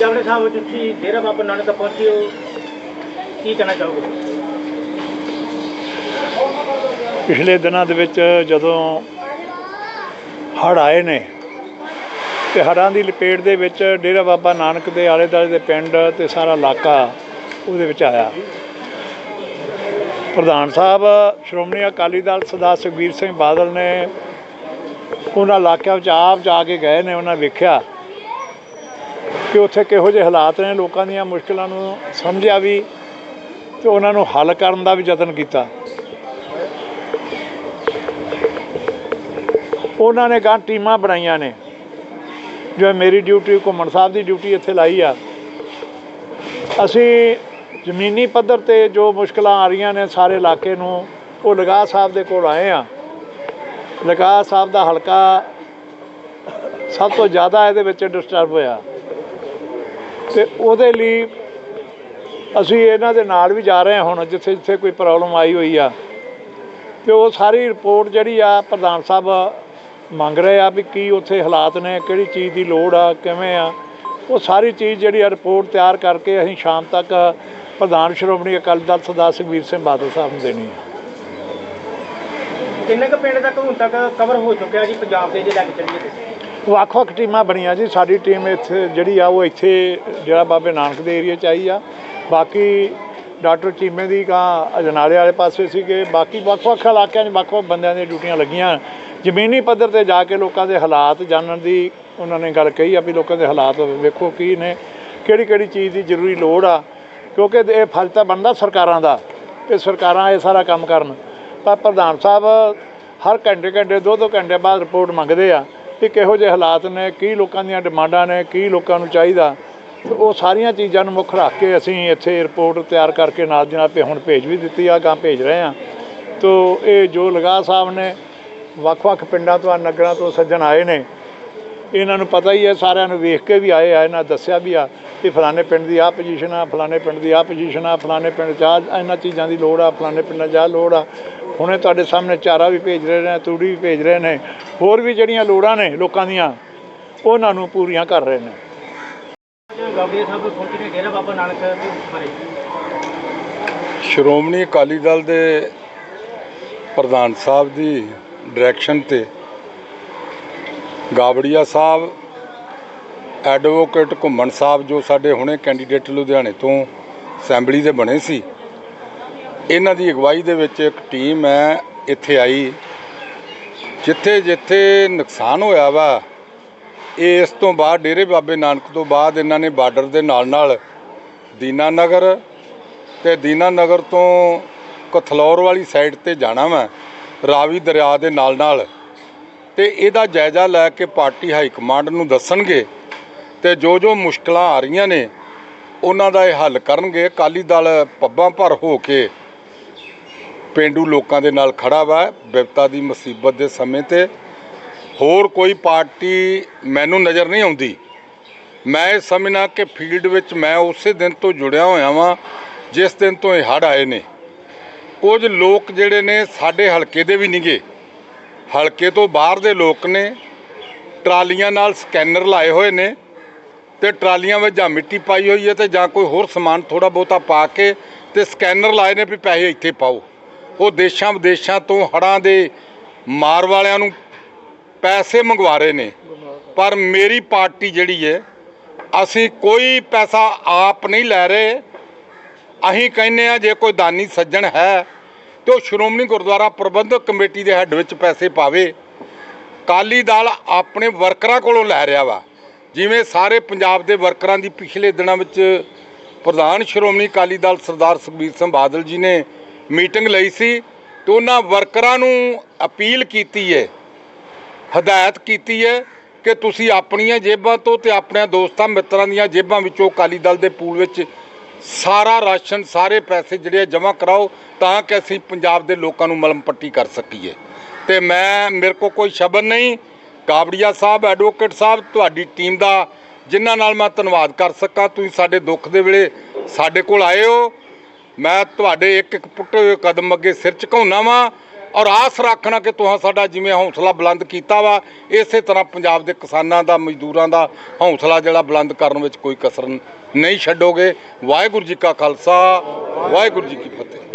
ਜਾਵੜੇ ਸਾਹਿਬ ਤੁਸੀਂ ਡੇਰਾ ਬਾਬਾ ਨਾਨਕ ਪਹੁੰਚੇ ਹੋ। ਕੀ ਕਹਿਣਾ ਚਾਹੋਗੇ? ਪਿਛਲੇ ਦਿਨਾਂ ਦੇ ਵਿੱਚ ਜਦੋਂ ਹੜ੍ਹ ਆਏ ਨੇ, ਤੇ ਹੜ੍ਹਾਂ ਦੀ ਲਪੇਟ ਦੇ ਵਿੱਚ ਡੇਰਾ ਬਾਬਾ ਨਾਨਕ ਦੇ ਆਲੇ ਦੁਆਲੇ ਦੇ ਪਿੰਡ ਤੇ ਸਾਰਾ ਇਲਾਕਾ ਉਹਦੇ ਵਿੱਚ ਆਇਆ। ਪ੍ਰਧਾਨ ਸਾਹਿਬ, ਸ਼੍ਰੋਮਣੀ ਅਕਾਲੀ ਦਲ ਸਰਦਾਰ ਸੁਖਬੀਰ ਸਿੰਘ ਬਾਦਲ ਨੇ ਉਹਨਾਂ ਇਲਾਕਿਆਂ ਵਿੱਚ ਆਪ ਜਾ ਕੇ ਗਏ ਨੇ, ਉਹਨਾਂ ਵੇਖਿਆ। ਕਿ ਉੱਥੇ ਕਿਹੋ ਜਿਹੇ ਹਾਲਾਤ ਨੇ, ਲੋਕਾਂ ਦੀਆਂ ਮੁਸ਼ਕਲਾਂ ਨੂੰ ਸਮਝਿਆ ਵੀ ਤੇ ਉਹਨਾਂ ਨੂੰ ਹੱਲ ਕਰਨ ਦਾ ਵੀ ਯਤਨ ਕੀਤਾ। ਉਹਨਾਂ ਨੇ ਗਾਂ ਟੀਮਾਂ ਬਣਾਈਆਂ ਨੇ ਜਿਵੇਂ ਮੇਰੀ ਡਿਊਟੀ, ਘੁੰਮਣ ਸਾਹਿਬ ਦੀ ਡਿਊਟੀ ਇੱਥੇ ਲਾਈ ਆ। ਅਸੀਂ ਜ਼ਮੀਨੀ ਪੱਧਰ ਤੇ ਜੋ ਮੁਸ਼ਕਲਾਂ ਆ ਰਹੀਆਂ ਨੇ ਸਾਰੇ ਇਲਾਕੇ ਨੂੰ, ਉਹ ਲਗਾ ਸਾਹਿਬ ਦੇ ਕੋਲ ਆਏ ਆ। ਲਗਾ ਸਾਹਿਬ ਦਾ ਹਲਕਾ ਸਭ ਤੋਂ ਜ਼ਿਆਦਾ ਇਹਦੇ ਵਿੱਚ ਡਿਸਟਰਬ ਹੋਇਆ। ਤੇ ਉਹਦੇ ਲਈ ਅਸੀਂ ਇਹਨਾਂ ਦੇ ਨਾਲ ਵੀ ਜਾ ਰਹੇ ਹਾਂ ਹੁਣ, ਜਿੱਥੇ ਜਿੱਥੇ ਕੋਈ ਪ੍ਰੋਬਲਮ ਆਈ ਹੋਈ ਆ। ਤੇ ਉਹ ਸਾਰੀ ਰਿਪੋਰਟ ਜਿਹੜੀ ਆ ਪ੍ਰਧਾਨ ਸਾਹਿਬ ਮੰਗ ਰਹੇ ਆ ਵੀ ਕੀ ਉੱਥੇ ਹਾਲਾਤ ਨੇ, ਕਿਹੜੀ ਚੀਜ਼ ਦੀ ਲੋੜ ਆ, ਕਿਵੇਂ ਆ। ਉਹ ਸਾਰੀ ਚੀਜ਼ ਜਿਹੜੀ ਆ ਰਿਪੋਰਟ ਤਿਆਰ ਕਰਕੇ ਅਸੀਂ ਸ਼ਾਮ ਤੱਕ ਪ੍ਰਧਾਨ ਸ਼੍ਰੋਮਣੀ ਅਕਾਲੀ ਦਲ ਸਰਦਾਰ ਸੁਖਬੀਰ ਸਿੰਘ ਬਾਦਲ ਸਾਹਿਬ ਨੂੰ ਦੇਣੀ ਹੈ ਕਿੰਨੇ ਕੁ ਪਿੰਡ ਤੱਕ ਹੁਣ ਤੱਕ ਕਵਰ ਹੋ ਚੁੱਕਿਆ ਜੀ ਪੰਜਾਬ ਦੇ ਜੇ ਲੈ ਚੱਲੀਏ ਵੱਖ-ਵੱਖ ਟੀਮਾਂ ਬਣੀਆਂ ਜੀ। ਸਾਡੀ ਟੀਮ ਇੱਥੇ ਜਿਹੜੀ ਆ, ਉਹ ਇੱਥੇ ਜਿਹੜਾ ਬਾਬੇ ਨਾਨਕ ਦੇ ਏਰੀਆ ਚ ਆਈ ਆ। ਬਾਕੀ ਡਾਕਟਰ ਚੀਮੇ ਦੀ ਕਾਂ ਅਜਨਾਲੇ ਵਾਲੇ ਪਾਸੇ ਸੀਗੇ। ਬਾਕੀ ਵੱਖ-ਵੱਖ ਇਲਾਕਿਆਂ 'ਚ ਵੱਖ-ਵੱਖ ਬੰਦਿਆਂ ਦੀਆਂ ਡਿਊਟੀਆਂ ਲੱਗੀਆਂ। ਜ਼ਮੀਨੀ ਪੱਧਰ ਤੇ ਜਾ ਕੇ ਲੋਕਾਂ ਦੇ ਹਾਲਾਤ ਜਾਣਨ ਦੀ ਉਹਨਾਂ ਨੇ ਗੱਲ ਕਹੀ ਆ ਵੀ ਲੋਕਾਂ ਦੇ ਹਾਲਾਤ ਵੇਖੋ ਕੀ ਨੇ। ਕਿਹੜੀ ਕਿਹੜੀ ਚੀਜ਼ ਦੀ ਜ਼ਰੂਰੀ ਲੋੜ ਆ। ਕਿਉਂਕਿ ਇਹ ਫਲ ਤਾਂ ਬਣਦਾ ਸਰਕਾਰਾਂ ਦਾ। ਤੇ ਸਰਕਾਰਾਂ ਇਹ ਸਾਰਾ ਕੰਮ ਕਰਨ। ਪਰ ਪ੍ਰਧਾਨ ਸਾਹਿਬ ਹਰ ਘੰਟੇ ਘੰਟੇ ਦੋ ਦੋ ਘੰਟੇ ਬਾਅਦ ਰਿਪੋਰਟ ਮੰਗਦੇ ਆ। ਕਿ ਕਿਹੋ ਜਿਹੇ ਹਾਲਾਤ ਨੇ, ਕੀ ਲੋਕਾਂ ਦੀਆਂ ਡਿਮਾਂਡਾਂ ਨੇ, ਕੀ ਲੋਕਾਂ ਨੂੰ ਚਾਹੀਦਾ। ਉਹ ਸਾਰੀਆਂ ਚੀਜ਼ਾਂ ਨੂੰ ਮੁੱਖ ਰੱਖ ਕੇ ਅਸੀਂ ਇੱਥੇ ਰਿਪੋਰਟ ਤਿਆਰ ਕਰਕੇ ਨਾਲ ਦੀ ਨਾਲ ਭੇ- ਹੁਣ ਭੇਜ ਵੀ ਦਿੱਤੀ ਆ ਗਾਂ ਭੇਜ ਰਹੇ ਆ ਤੋ ਇਹ ਜੋ ਲਗਾ ਸਾਹਿਬ ਨੇ, ਵੱਖ-ਵੱਖ ਪਿੰਡਾਂ ਤੋਂ ਨਗਰਾਂ ਤੋਂ ਸੱਜਣ ਆਏ ਨੇ। ਇਹਨਾਂ ਨੂੰ ਪਤਾ ਹੀ ਹੈ, ਸਾਰਿਆਂ ਨੂੰ ਵੇਖ ਕੇ ਵੀ ਆਏ ਆ, ਇਹਨਾਂ ਦੱਸਿਆ ਵੀ ਆ ਕਿ ਫਲਾਣੇ ਪਿੰਡ ਦੀ ਆਹ ਪੋਜੀਸ਼ਨ ਆ, ਫਲਾਣੇ ਪਿੰਡ ਦੀ ਆਹ ਪੋਜੀਸ਼ਨ ਆ, ਫਲਾਣੇ ਪਿੰਡ 'ਚ ਆਹ, ਇਹਨਾਂ ਚੀਜ਼ਾਂ ਦੀ ਲੋੜ ਆ, ਫਲਾਣੇ ਪਿੰਡਾਂ 'ਚ ਆਹ ਲੋੜ ਆ। ਹੁਣੇ ਤੁਹਾਡੇ ਸਾਹਮਣੇ ਚਾਰਾ ਵੀ ਭੇਜ ਰਹੇ ਨੇ ਤੂੜੀ ਵੀ ਭੇਜ ਰਹੇ ਨੇ ਹੋਰ ਵੀ ਜਿਹੜੀਆਂ ਲੋੜਾਂ ਨੇ ਲੋਕਾਂ ਦੀਆਂ ਉਹਨਾਂ ਨੂੰ ਪੂਰੀਆਂ ਕਰ ਰਹੇ ਨੇ। ਗਾਬੜੀ ਸਾਹਿਬ ਪਹੁੰਚੇ ਨੇ ਡੇਰਾ ਬਾਬਾ ਨਾਨਕ ਬਾਰੇ। ਸ਼੍ਰੋਮਣੀ ਅਕਾਲੀ ਦਲ ਦੇ ਪ੍ਰਧਾਨ ਸਾਹਿਬ ਦੀ ਡਾਇਰੈਕਸ਼ਨ ਤੇ ਗਾਬੜੀਆ ਸਾਹਿਬ ਐਡਵੋਕੇਟ ਘੁੰਮਣ ਸਾਹਿਬ ਜੋ ਸਾਡੇ ਹੁਣੇ ਕੈਂਡੀਡੇਟ ਲੁਧਿਆਣੇ ਤੋਂ ਅਸੈਂਬਲੀ ਦੇ ਬਣੇ ਸੀ ਇਹਨਾਂ ਦੀ ਅਗਵਾਈ ਦੇ ਵਿੱਚ ਇੱਕ ਟੀਮ ਹੈ ਇੱਥੇ ਆਈ। ਜਿੱਥੇ ਜਿੱਥੇ ਨੁਕਸਾਨ ਹੋਇਆ ਵਾ, ਇਹ ਇਸ ਤੋਂ ਬਾਅਦ ਡੇਰੇ ਬਾਬੇ ਨਾਨਕ ਤੋਂ ਬਾਅਦ ਇਹਨਾਂ ਨੇ ਬਾਰਡਰ ਦੇ ਨਾਲ ਨਾਲ ਦੀਨਾ ਦੀਨਾਨਗਰ ਤੇ ਦੀਨਾਨਗਰ ਤੋਂ ਕਥਲੌਰ ਵਾਲੀ ਸਾਈਡ ਤੇ ਜਾਣਾ ਵਾ, ਰਾਵੀ ਦਰਿਆ ਦੇ ਨਾਲ ਨਾਲ ਤੇ ਇਹਦਾ ਜਾਇਜ਼ਾ ਲੈ ਕੇ ਪਾਰਟੀ ਹਾਈ ਕਮਾਂਡ ਨੂੰ ਦੱਸਣਗੇ ਤੇ ਜੋ ਜੋ ਮੁਸ਼ਕਲਾਂ ਆ ਰਹੀਆਂ ਨੇ, ਉਹਨਾਂ ਦਾ ਇਹ ਹੱਲ ਕਰਨਗੇ। ਅਕਾਲੀ ਦਲ ਪੱਬਾਂ ਭਰ ਹੋ ਕੇ ਪਿੰਡੂ ਲੋਕਾਂ ਦੇ ਨਾਲ ਖੜਾ ਵਾ ਵਿਪਤਾ ਦੀ ਮੁਸੀਬਤ ਦੇ ਸਮੇਂ ਤੇ। ਹੋਰ ਕੋਈ ਪਾਰਟੀ ਮੈਨੂੰ ਨਜ਼ਰ ਨਹੀਂ ਆਉਂਦੀ। ਮੈਂ ਇਹ ਸਮਝਣਾ ਕਿ ਫੀਲਡ ਵਿੱਚ ਮੈਂ ਉਸੇ ਦਿਨ ਤੋਂ ਜੁੜਿਆ ਹੋਇਆ ਵਾਂ, ਜਿਸ ਦਿਨ ਤੋਂ ਇਹ ਹੜ੍ਹ ਆਏ ਨੇ। ਕੁਝ ਲੋਕ ਜਿਹੜੇ ਨੇ ਸਾਡੇ ਹਲਕੇ ਦੇ ਵੀ ਨਹੀਂਗੇ ਹਲਕੇ ਤੋਂ ਬਾਹਰ ਦੇ ਲੋਕ ਨੇ, ਟਰਾਲੀਆਂ ਨਾਲ ਸਕੈਨਰ ਲਾਏ ਹੋਏ ਨੇ ਤੇ ਟਰਾਲੀਆਂ ਵਿੱਚ ਜਾਂ ਮਿੱਟੀ ਪਾਈ ਹੋਈ ਹੈ ਤੇ ਜਾਂ ਕੋਈ ਹੋਰ ਸਮਾਨ ਥੋੜਾ ਬਹੁਤਾ ਪਾ ਕੇ ਤੇ ਸਕੈਨਰ ਲਾਏ ਨੇ ਵੀ ਪੈਸੇ ਇੱਥੇ ਪਾਓ। ਉਹ ਦੇਸ਼ਾਂ ਵਿਦੇਸ਼ਾਂ ਤੋਂ ਹੜ੍ਹਾਂ ਦੇ ਮਾਰ ਵਾਲਿਆਂ ਨੂੰ ਪੈਸੇ ਮੰਗਵਾ ਰਹੇ ਨੇ। ਪਰ ਮੇਰੀ ਪਾਰਟੀ ਜਿਹੜੀ ਹੈ, ਅਸੀਂ ਕੋਈ ਪੈਸਾ ਆਪ ਨਹੀਂ ਲੈ ਰਹੇ। ਅਸੀਂ ਕਹਿੰਦੇ ਆ ਜੇ ਕੋਈ ਦਾਨੀ ਸੱਜਣ ਹੈ, ਤੇ ਉਹ ਸ਼੍ਰੋਮਣੀ ਗੁਰਦੁਆਰਾ ਪ੍ਰਬੰਧਕ ਕਮੇਟੀ ਦੇ ਹੈੱਡ ਵਿੱਚ ਪੈਸੇ ਪਾਵੇ। ਕਾਲੀ ਦਲ ਆਪਣੇ ਵਰਕਰਾਂ ਕੋਲੋਂ ਲੈ ਰਿਹਾ ਵਾ। ਜਿਵੇਂ ਸਾਰੇ ਪੰਜਾਬ ਦੇ ਵਰਕਰਾਂ ਦੀ ਪਿਛਲੇ ਦਿਨਾਂ ਵਿੱਚ ਪ੍ਰਧਾਨ ਸ਼੍ਰੋਮਣੀ ਅਕਾਲੀ ਦਲ ਸਰਦਾਰ ਸੁਖਬੀਰ ਸਿੰਘ ਬਾਦਲ ਜੀ ਨੇ ਮੀਟਿੰਗ ਲਈ ਸੀ ਤੇ ਉਹਨਾਂ ਵਰਕਰਾਂ ਨੂੰ ਅਪੀਲ ਕੀਤੀ ਹੈ ਹਦਾਇਤ ਕੀਤੀ ਹੈ ਕਿ ਤੁਸੀਂ ਆਪਣੀਆਂ ਜੇਬਾਂ ਤੋਂ ਤੇ ਆਪਣੇ ਦੋਸਤਾਂ ਮਿੱਤਰਾਂ ਦੀਆਂ ਜੇਬਾਂ ਵਿੱਚੋਂ ਅਕਾਲੀ ਦਲ ਦੇ ਪੂਲ ਵਿੱਚ ਸਾਰਾ ਰਾਸ਼ਨ, ਸਾਰੇ ਪੈਸੇ ਜਿਹੜੇ ਜਮ੍ਹਾਂ ਕਰਾਓ ਤਾਂ ਕਿ ਅਸੀਂ ਪੰਜਾਬ ਦੇ ਲੋਕਾਂ ਨੂੰ ਮਲਮ ਪੱਟੀ ਕਰ ਸਕੀਏ। ਤੇ ਮੈਂ, ਮੇਰੇ ਕੋ ਕੋਈ ਸ਼ਬਦ ਨਹੀਂ ਕਾਬੜੀਆ ਸਾਹਿਬ ਐਡਵੋਕੇਟ ਸਾਹਿਬ, ਤੁਹਾਡੀ ਟੀਮ ਦਾ ਜਿਨ੍ਹਾਂ ਨਾਲ ਮੈਂ ਧੰਨਵਾਦ ਕਰ ਸਕਾਂ। ਤੁਸੀਂ ਸਾਡੇ ਦੁੱਖ ਦੇ ਵੇਲੇ ਸਾਡੇ ਕੋਲ ਆਏ ਹੋ। ਮੈਂ ਤੁਹਾਡੇ ਇੱਕ ਇੱਕ ਪੁੱਟੇ ਹੋਏ ਕਦਮ ਅੱਗੇ ਸਿਰ ਝੁਕਾਉਣਾ ਵਾਂ ਔਰ ਆਸ ਰੱਖਣਾ ਕਿ ਤੁਸੀਂ ਸਾਡਾ ਜਿਵੇਂ ਹੌਸਲਾ ਬੁਲੰਦ ਕੀਤਾ ਵਾ, ਇਸੇ ਤਰ੍ਹਾਂ ਪੰਜਾਬ ਦੇ ਕਿਸਾਨਾਂ ਦਾ, ਮਜ਼ਦੂਰਾਂ ਦਾ ਹੌਸਲਾ ਜਿਹੜਾ ਬੁਲੰਦ ਕਰਨ ਵਿੱਚ ਕੋਈ ਕਸਰ ਨਹੀਂ ਛੱਡੋਗੇ। ਵਾਹਿਗੁਰੂ ਜੀ ਕਾ ਖਾਲਸਾ, ਵਾਹਿਗੁਰੂ ਜੀ ਕੀ ਫਤਿਹ।